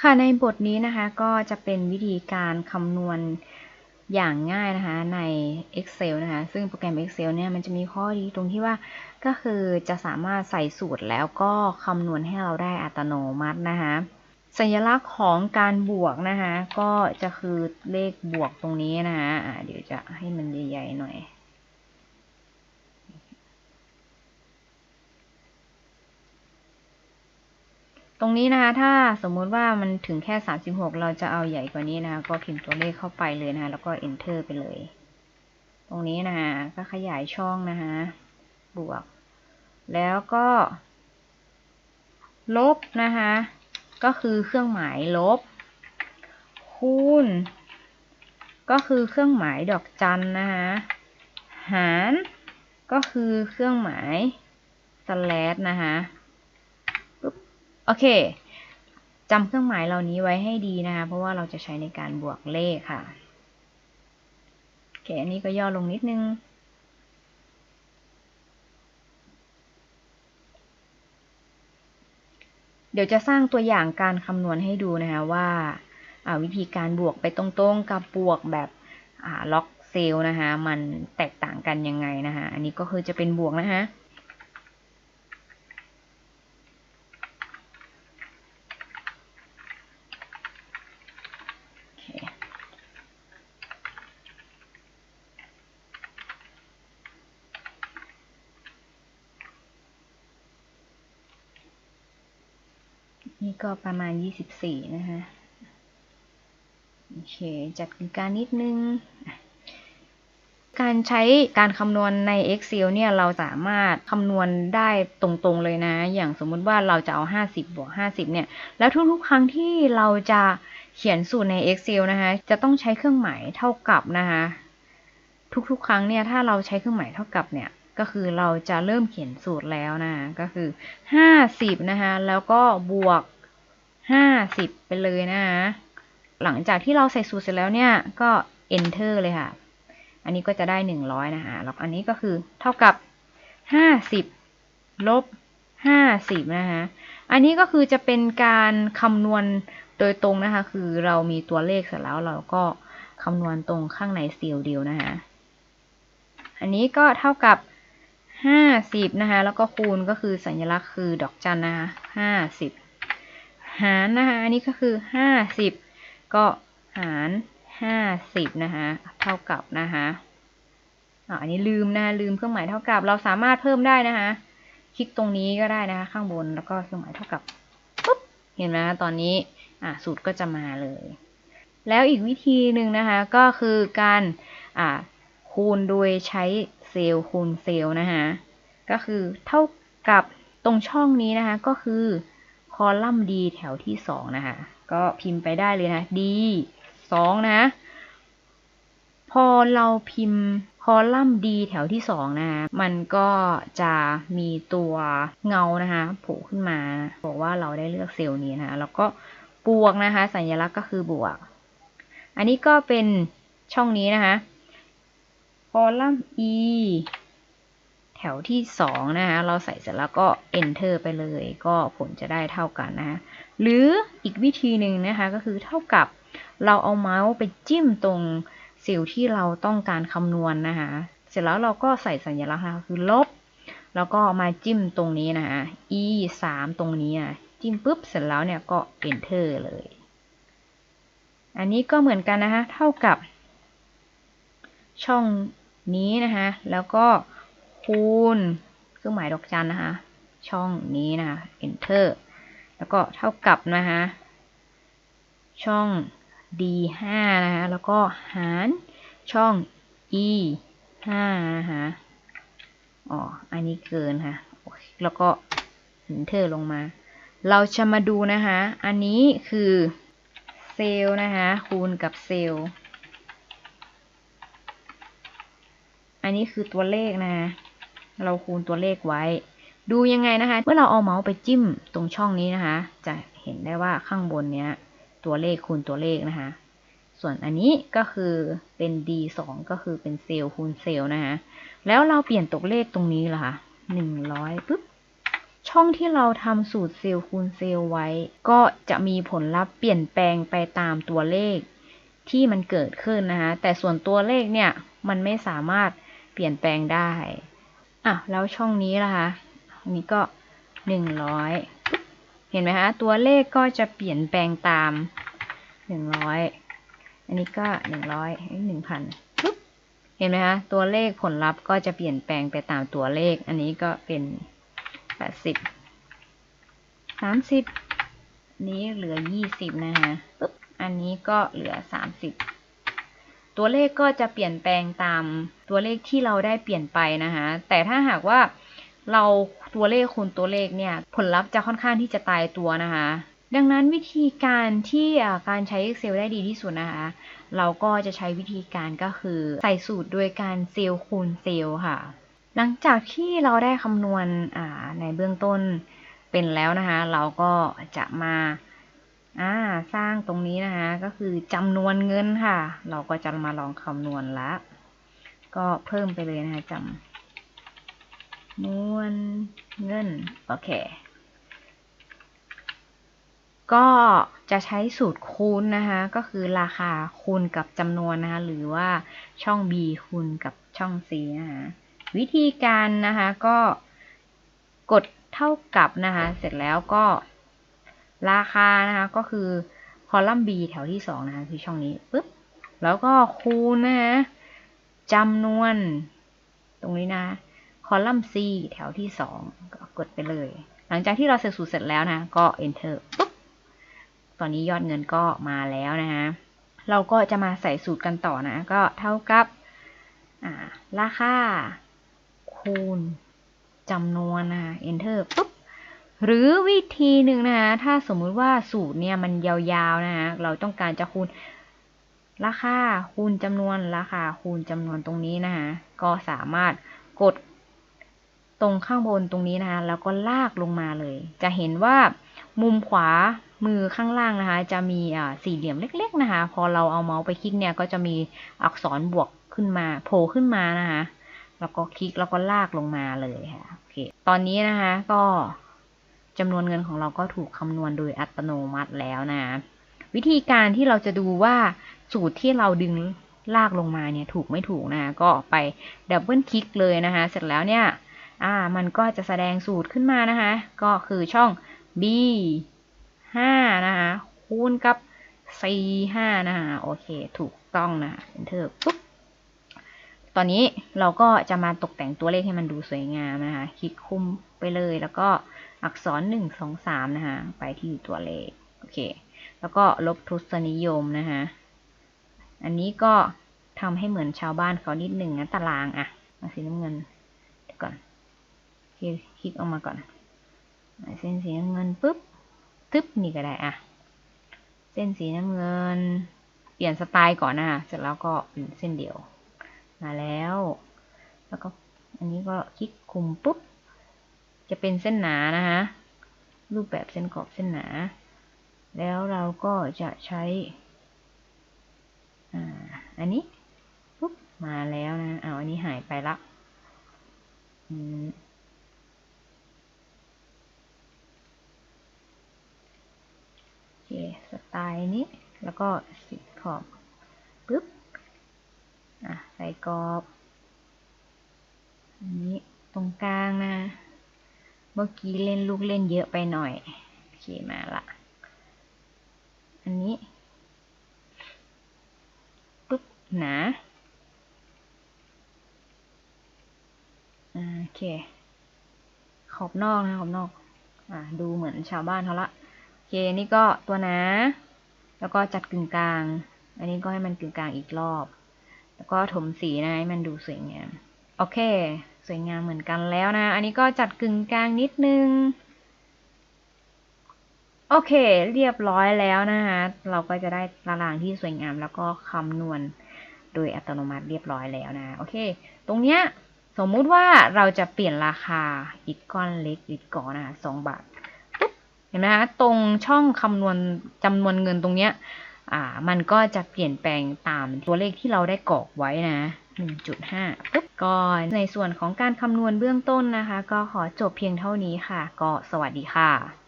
ค่ะในบทนี้นะคะก็จะเป็นวิธีการคำนวณอย่างง่ายนะคะใน Excel นะคะซึ่งโปรแกรม Excel เนี่ยมันจะมีข้อดีตรงที่ว่าก็คือจะสามารถใส่สูตรแล้วก็คำนวณให้เราได้อัตโนมัตินะคะสัญลักษณ์ของการบวกนะคะก็จะคือเลขบวกตรงนี้นะคะะเดี๋ยวจะให้มันใหญ่ๆหน่อย ตรงนี้นะคะถ้าสมมุติว่ามันถึงแค่ 36 เราจะเอาใหญ่กว่านี้นะคะ ก็พิมพ์ตัวเลขเข้าไปเลยนะคะ แล้วก็ enter ไปเลย ตรงนี้นะคะก็ขยายช่องนะคะ บวก แล้วก็ ลบนะคะ ก็คือเครื่องหมายลบ คูณ ก็คือเครื่องหมายดอกจันนะคะหาร ก็คือเครื่องหมาย slash นะคะ โอเคจำเครื่องหมายเหล่านี้ไว้ให้ดีนะคะ เพราะว่าเราจะใช้ในการบวกเลขค่ะโอเคอันนี้ก็ย่อลงนิดนึง เดี๋ยวจะสร้างตัวอย่างการคำนวณให้ดูนะคะว่าวิธีการบวกไปตรงๆกับบวกแบบล็อกเซลล์นะคะ มันแตกต่างกันยังไงนะคะ อันนี้ก็คือจะเป็นบวกนะคะ ก็ประมาณ 24 นะคะ โอเค จัดการนิดนึง การใช้การคำนวณใน Excel เนี่ย เราสามารถคำนวณได้ตรงๆเลยนะ อย่างสมมุติว่าเราจะเอา 50 บวก 50 เนี่ย แล้วทุกๆ ครั้งที่เราจะเขียนสูตรใน Excel นะคะ จะต้องใช้เครื่องหมายเท่ากับนะคะ ทุกๆ ครั้งเนี่ย ถ้าเราใช้เครื่องหมายเท่ากับเนี่ยก็คือเราจะเริ่มเขียนสูตรแล้วนะ ก็คือ 50 นะคะ แล้วก็บวก 50 ไปเลยนะคะหลังจากที่เราใส่สูตรเสร็จแล้วเนี่ย ก็ enter เลยค่ะ อันนี้ก็จะได้ 100 นะคะ แล้วอันนี้ก็คือเท่ากับ 50 ลบ 50 นะคะ อันนี้ก็คือจะเป็นการคำนวณโดยตรงนะคะ คือเรามีตัวเลขเสร็จแล้วเราก็คำนวณตรงข้างในเซลล์เดียวนะคะ อันนี้ก็เท่ากับห้าสิบนะคะ แล้วก็คูณก็คือสัญลักษณ์คือดอกจันนะคะห้าสิบ หารนะคะอันนี้ก็คือห้าสิบก็หารห้าสิบนะคะเท่ากับนะคะอันนี้ลืมนะลืมเครื่องหมายเท่ากับ เราสามารถเพิ่มได้นะคะคลิกตรงนี้ก็ได้นะคะข้างบนแล้วก็เครื่องหมายเท่ากับปุ๊บเห็นไหมตอนนี้อ่าสูตรก็จะมาเลย แล้วอีกวิธีหนึ่งนะคะก็คือการอ่าคูณโดยใช้เซลล์คูณเซลล์นะคะก็คือเท่ากับตรงช่องนี้นะคะก็คือ คอลัมน์ D แถวที่สองนะคะ ก็พิมพ์ไปได้เลยนะ D สองนะ พอเราพิมพ์คอลัมน์ D แถวที่สองนะคะมันก็จะมีตัวเงานะคะโผล่ขึ้นมา บอกว่าเราได้เลือกเซลล์นี้นะคะแล้วก็บวกนะคะ สัญลักษณ์ก็คือบวก อันนี้ก็เป็นช่องนี้นะคะ คอลัมน์ e ถวที่ 2 นะคะ เราใส่เสร็จแล้วก็ enter ไปเลย ก็ผลจะได้เท่ากันนะหรืออีกวิธีหนึ่งนะคะก็คือเท่ากับเราเอาเมาส์ไปจิ้มตรงเซลล์ที่เราต้องการคำนวณนนะคะ เสร็จแล้วเราก็ใส่สัญลักษณ์นะคะคือลบ แล้วก็มาจิ้มตรงนี้นะคะ e 3ตรงนี้อะจิ้มปุ๊บเสร็จแล้วเนี่ยก็ enter เลย อันนี้ก็เหมือนกันนะคะ เท่ากับช่องนี้นะคะ แล้วก็ คูณเครื่องหมายดอกจันนะคะ ช่องนี้นะคะ enter แล้วก็เท่ากับนะคะ ช่อง d 5 นะคะ แล้วก็หารช่อง e 5 นะคะอ๋อ อันนี้เกินค่ะ แล้วก็ enter ลงมา เราจะมาดูนะคะ อันนี้คือเซลล์นะคะ คูณกับเซลล์ อันนี้คือตัวเลขนะ เราคูณตัวเลขไว้ ดูยังไงนะคะ เมื่อเราเอาเมาส์ไปจิ้มตรงช่องนี้นะคะ จะเห็นได้ว่าข้างบนเนี้ย ตัวเลขคูณตัวเลขนะคะ ส่วนอันนี้ก็คือเป็น D2 ก็คือเป็นเซลล์คูณเซลล์นะคะ แล้วเราเปลี่ยนตัวเลขตรงนี้ล่ะคะหนึ่งร้อยปุ๊บช่องที่เราทำสูตรเซลล์คูณเซลล์ไว้ ก็จะมีผลลัพธ์เปลี่ยนแปลงไปตามตัวเลขที่มันเกิดขึ้นนะคะ แต่ส่วนตัวเลขเนี่ย มันไม่สามารถเปลี่ยนแปลงได้ อะแล้วช่องนี้ล่ะคะอันนี้ก็หนึ่งร้อยเห็นไหมคะ ตัวเลขก็จะเปลี่ยนแปลงตามหนึ่งร้อยอันนี้ก็หนึ่งร้อยหนึ่งพันเห็นไหมคะ ตัวเลขผลลัพธ์ก็จะเปลี่ยนแปลงไปตามตัวเลข อันนี้ก็เป็นแปดสิบสามสิบนี้เหลือยี่สิบนะคะปึ๊บอันนี้ก็เหลือสามสิบ ตัวเลขก็จะเปลี่ยนแปลงตามตัวเลขที่เราได้เปลี่ยนไปนะคะแต่ถ้าหากว่าเราตัวเลขคูณตัวเลขเนี่ยผลลัพธ์จะค่อนข้างที่จะตายตัวนะคะ ดังนั้นวิธีการที่การใช้ Excel ได้ดีที่สุดนะคะ เราก็จะใช้วิธีการก็คือใส่สูตรโดยการเซลล์คูณเซลล์ค่ะ หลังจากที่เราได้คำนวณในเบื้องต้นเป็นแล้วนะคะ เราก็จะมา อ่าสร้างตรงนี้นะคะก็คือจำนวนเงินค่ะ เราก็จะมาลองคำนวณละ ก็เพิ่มไปเลยนะคะจำนวนเงินโอเค ก็จะใช้สูตรคูณนะคะก็คือราคาคูณกับจำนวนนะคะหรือว่าช่อง b คูณกับช่อง c นะคะวิธีการนะคะก็กดเท่ากับนะคะเสร็จแล้วก็ ราคานะคะก็คือคอลัมน์ B แถวที่ 2 นะคะคือช่องนี้ปึ๊บแล้วก็คูณนะคะจำนวน ตรงนี้นะ คอลัมน์ C แถวที่ 2 ก็กดไปเลย หลังจากที่เราเสร็จสูตรเสร็จแล้วนะ ก็ enter ปุ๊บตอนนี้ยอดเงินก็มาแล้วนะคะเราก็จะมาใส่สูตรกันต่อนะ ก็เท่ากับราคาคูณจำนวนนะ enter ปุ๊บ หรือวิธีหนึ่งนะคะถ้าสมมุติว่าสูตรเนี่ยมันยาวๆนะคะเราต้องการจะคูณราคาคูณจำนวนราคาคูณจำนวนตรงนี้นะคะก็สามารถกดตรงข้างบนตรงนี้นะคะแล้วก็ลากลงมาเลย จะเห็นว่ามุมขวามือข้างล่างนะคะ จะมีสี่เหลี่ยมเล็ก ๆนะคะ พอเราเอาเมาส์ไปคลิกเนี่ยก็จะมีอักษรบวกขึ้นมาโผล่ขึ้นมานะคะแล้วก็คลิกแล้วก็ลากลงมาเลยค่ะโอเคตอนนี้นะคะก็ จำนวนเงินของเราก็ถูกคำนวณโดยอัตโนมัติแล้วนะ วิธีการที่เราจะดูว่าสูตรที่เราดึงลากลงมาเนี่ยถูกไม่ถูกนะก็ไปดับเบิลคลิกเลยนะคะ เสร็จแล้วเนี่ยอ่ามันก็จะแสดงสูตรขึ้นมานะคะ ก็คือช่อง b 5นะคะคูณกับ c 5นะคะโอเค ถูกต้องนะ enter ปุ๊บตอนนี้เราก็จะมาตกแต่งตัวเลขให้มันดูสวยงามนะคะ คลิกคุมไปเลยแล้วก็ อักษร1 2 3นะคะไปที่ตัวเลขโอเค แล้วก็ลบทศนิยมนะคะอันนี้ก็ทำให้เหมือนชาวบ้านเขานิดหนึ่งนะตารางอะมาสีน้ำเงินเดี๋ยวก่อนคลิกออกมาก่อนเส้นสีน้ำเงินปุ๊บทึบนี่ก็ได้อะเส้นสีน้ำเงิน เปลี่ยนสไตล์ก่อนนะเสร็จแล้วก็เป็นเส้นเดียวมาแล้ว แล้วก็อันนี้ก็คลิกคุมปุ๊บ จะเป็นเส้นหนานะคะรูปแบบเส้นขอบเส้นหนา แล้วเราก็จะใช้อันนี้ปุ๊บมาแล้วนะเอาอันนี้หายไปละโอเคสไตล์นี้แล้วก็สีขอบปุ๊บอะใส่กรอบ อันนี้ตรงกลางนะ เมื่อกี้เล่นลูกเล่นเยอะไปหน่อย โอเคมาละ อันนี้ปุ๊บหนาโอเค ขอบนอกนะขอบนอกอ่าดูเหมือนชาวบ้านเขาละ โอเค นี่ก็ตัวหนา แล้วก็จัดกึ่งกลาง อันนี้ก็ให้มันกึ่งกลางอีกรอบ แล้วก็ถมสีนะให้มันดูสวยงาม โอเค สวยงามเหมือนกันแล้วนะ อันนี้ก็จัดกึ่งกลางนิดนึง โอเค เรียบร้อยแล้วนะคะ เราก็จะได้ตารางที่สวยงามแล้วก็คำนวณโดยอัตโนมัติเรียบร้อยแล้วนะ โอเค ตรงเนี้ยสมมุติว่าเราจะเปลี่ยนราคาอิฐก้อนเล็กอิฐก้อนนะคะสองบาท เห็นไหมคะ ตรงช่องคำนวณจำนวนเงินตรงเนี้ย อ่า มันก็จะเปลี่ยนแปลงตามตัวเลขที่เราได้กรอกไว้นะ 1.5ปุ๊บก็ในส่วนของการคำนวณเบื้องต้นนะคะ ก็ขอจบเพียงเท่านี้ค่ะ ก็สวัสดีค่ะ